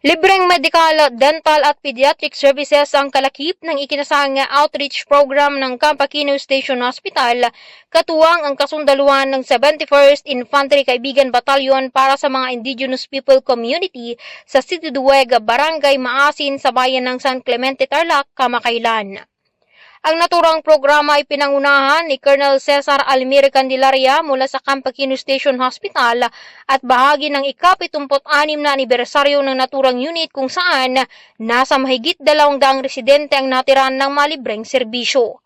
Libreng medical, dental at pediatric services ang kalakip ng ikinasang outreach program ng Campakino Station Hospital, katuwang ang kasundaluhan ng 71st Infantry Kaibigan Battalion para sa mga indigenous people community sa City Duweg, Barangay Maasin sa bayan ng San Clemente Tarlac, Kamakailan. Ang naturang programa ay pinangunahan ni Colonel Cesar Almir Candelaria mula sa Campakino Station Hospital at bahagi ng ika-76 na anibersaryo ng naturang unit kung saan nasa mahigit dalawang daang residente ang natiran ng malibreng serbisyo.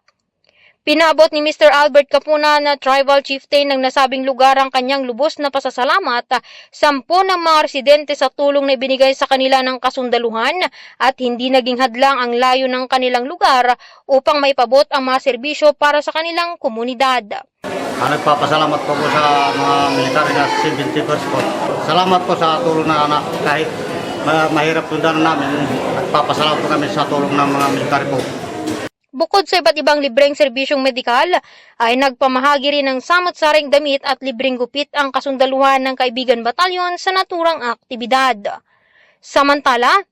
Pinabot ni Mr. Albert Capuna na tribal chieftain ng nasabing lugar ang kanyang lubos na pasasalamat sampo ng mga residente sa tulong na ibinigay sa kanila ng kasundaluhan at hindi naging hadlang ang layo ng kanilang lugar upang maipabot ang mga serbisyo para sa kanilang komunidad. Ah, nagpapasalamat po po sa mga military na 71st po. Salamat po sa tulong na anak kahit ma- mahirap yung daan namin. Nagpapasalamat po kami sa tulong ng mga military po. Bukod sa iba't ibang libreng serbisyong medikal, ay nagpamahagi rin ng samot-saring damit at libreng gupit ang kasundaluhan ng Kaibigan Batalyon sa naturang aktibidad. Samantala,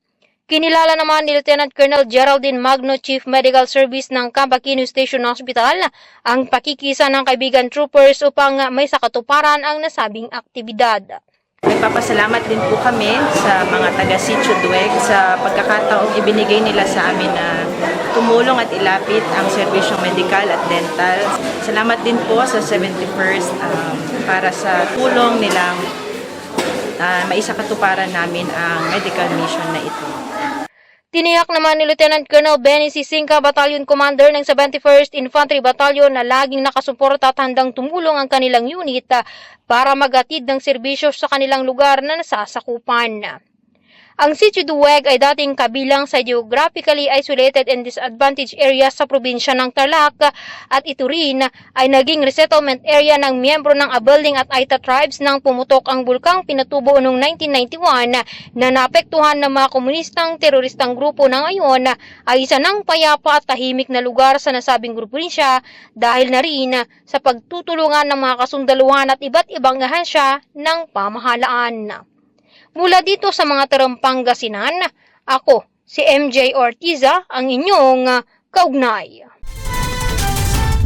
kinilala naman ni Lieutenant Colonel Geraldine Magno, Chief Medical Service ng Campakino Station Hospital, ang pakikisa ng kaibigan troopers upang may sakatuparan ang nasabing aktibidad. Nagpapasalamat din po kami sa mga taga Sitio Dueg sa pagkakataong ibinigay nila sa amin na tumulong at ilapit ang serbisyong medikal at dental. Salamat din po sa 71st um, para sa tulong nilang uh, maisakatuparan namin ang medical mission na ito. Tiniyak naman ni Lieutenant Colonel Benny Sisinka, Battalion Commander ng 71st Infantry Battalion na laging nakasuporta at handang tumulong ang kanilang unit ah, para magatid ng serbisyo sa kanilang lugar na nasasakupan. Ang Sitio Duweg ay dating kabilang sa geographically isolated and disadvantaged areas sa probinsya ng Tarlac at ito rin ay naging resettlement area ng miyembro ng Abeling at Aita tribes nang pumutok ang bulkang Pinatubo noong 1991 na naapektuhan ng mga komunistang teroristang grupo na ngayon ay isa ng payapa at tahimik na lugar sa nasabing probinsya dahil na rin sa pagtutulungan ng mga kasundaluhan at iba't ibang ahensya ng pamahalaan. Mula dito sa mga tarampang gasinan, ako, si MJ Ortiza, ang inyong ah, kaugnay.